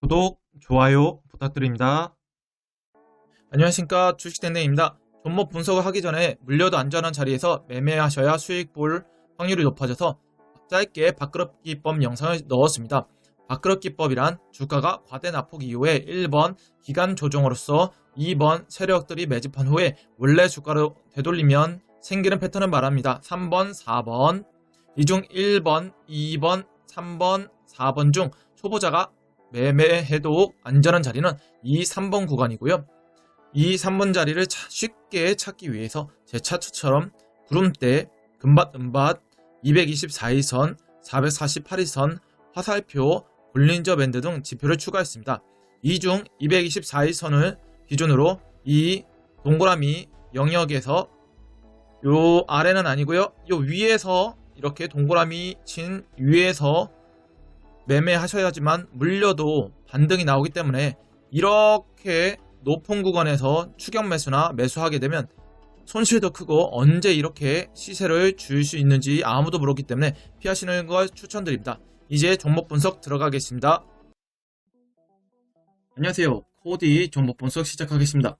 구독, 좋아요 부탁드립니다. 안녕하십니까 주식된댕입니다. 종목 분석을 하기 전에 물려도 안전한 자리에서 매매하셔야 수익 볼 확률이 높아져서 짧게 밥그릇기법 영상을 넣었습니다. 밥그릇기법이란 주가가 과대 낙폭 이후에 1번 기간 조정으로서 2번 세력들이 매집한 후에 원래 주가로 되돌리면 생기는 패턴을 말합니다. 3번, 4번 이 중 1번, 2번, 3번, 4번 중 초보자가 매매해도 안전한 자리는 이 3번 구간이고요. 이 3번 자리를 차- 쉽게 찾기 위해서 제 차트처럼 구름대, 금밭, 은밭, 224일선, 448일선, 화살표, 볼린저 밴드 등 지표를 추가했습니다. 이 중 224일선을 기준으로 이 동그라미 영역에서 요 아래는 아니고요. 요 위에서 이렇게 동그라미 친 위에서 매매하셔야지만 물려도 반등이 나오기 때문에 이렇게 높은 구간에서 추격 매수나 매수하게 되면 손실도 크고 언제 이렇게 시세를 줄 수 있는지 아무도 모르기 때문에 피하시는 걸 추천드립니다. 이제 종목 분석 들어가겠습니다. 안녕하세요. 코디 종목 분석 시작하겠습니다.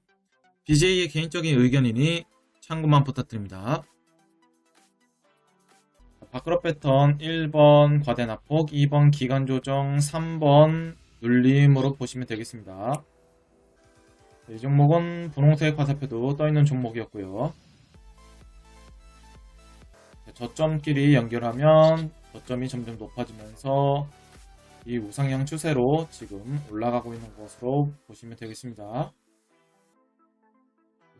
BJ의 개인적인 의견이니 참고만 부탁드립니다. 바크로 패턴 1번 과대납폭, 2번 기간 조정, 3번 눌림으로 보시면 되겠습니다. 이 종목은 분홍색 화살표도 떠있는 종목이었고요. 저점끼리 연결하면 저점이 점점 높아지면서 이 우상향 추세로 지금 올라가고 있는 것으로 보시면 되겠습니다.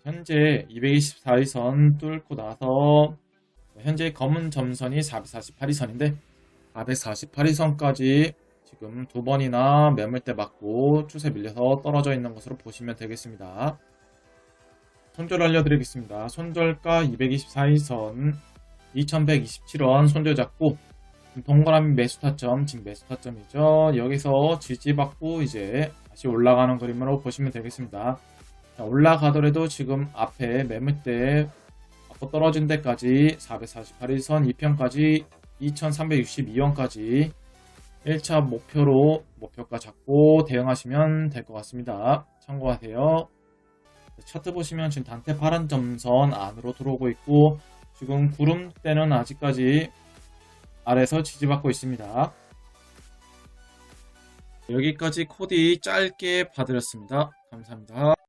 현재 224일선 뚫고 나서 현재 검은 점선이 448일선인데 448일선까지 지금 두 번이나 매물대 맞고 추세 밀려서 떨어져 있는 것으로 보시면 되겠습니다. 손절 알려드리겠습니다. 손절가 224일선 2127원 손절 잡고 동그라미 매수 타점 지금 매수 타점이죠. 여기서 지지받고 이제 다시 올라가는 그림으로 보시면 되겠습니다. 자, 올라가더라도 지금 앞에 매물대 떨어진 데까지 448일선 2편까지 2362원까지 1차 목표로 목표가 잡고 대응하시면 될 것 같습니다. 참고하세요. 차트 보시면 지금 단테 파란 점선 안으로 들어오고 있고 지금 구름대는 아직까지 아래서 지지받고 있습니다. 여기까지 코디 짧게 봐드렸습니다. 감사합니다.